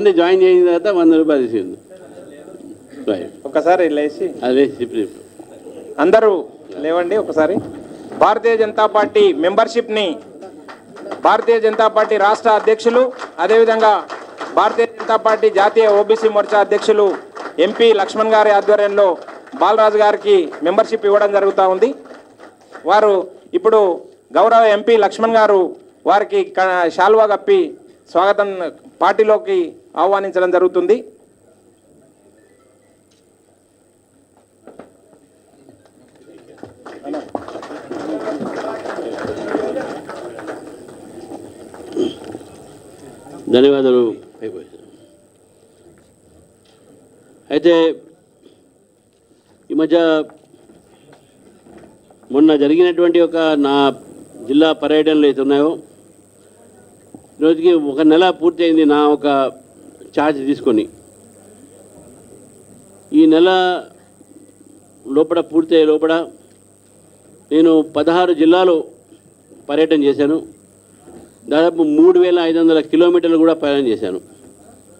అన్ని జాయిన్ చేసిన తర్వాత వంద రూపాయలు ఇచ్చింది ఒకసారి లేచి. అదే అందరూ లేవండి ఒకసారి. భారతీయ జనతా పార్టీ మెంబర్షిప్ని భారతీయ జనతా పార్టీ రాష్ట్ర అధ్యక్షులు అదేవిధంగా భారతీయ జనతా పార్టీ జాతీయ ఓబీసీ మోర్చా అధ్యక్షులు ఎంపీ లక్ష్మణ్ గారి ఆధ్వర్యంలో బాలరాజు గారికి మెంబర్షిప్ ఇవ్వడం జరుగుతూ ఉంది. వారు ఇప్పుడు గౌరవ ఎంపీ లక్ష్మణ్ గారు వారికి శాల్వా కప్పి స్వాగతం పార్టీలోకి ఆహ్వానించడం జరుగుతుంది. ధన్యవాదాలు. అయితే ఈ మధ్య మొన్న జరిగినటువంటి ఒక నా జిల్లా పర్యటనలు అయితే ఉన్నాయో ఈరోజుకి ఒక నెల పూర్తయింది నా ఒక ఛార్జ్ తీసుకొని. ఈ నెల లోపల పూర్తయ్యే లోపల నేను పదహారు జిల్లాలు పర్యటన చేశాను. దాదాపు మూడు వేల ఐదు వందల కిలోమీటర్లు కూడా ప్రయాణం చేశాను.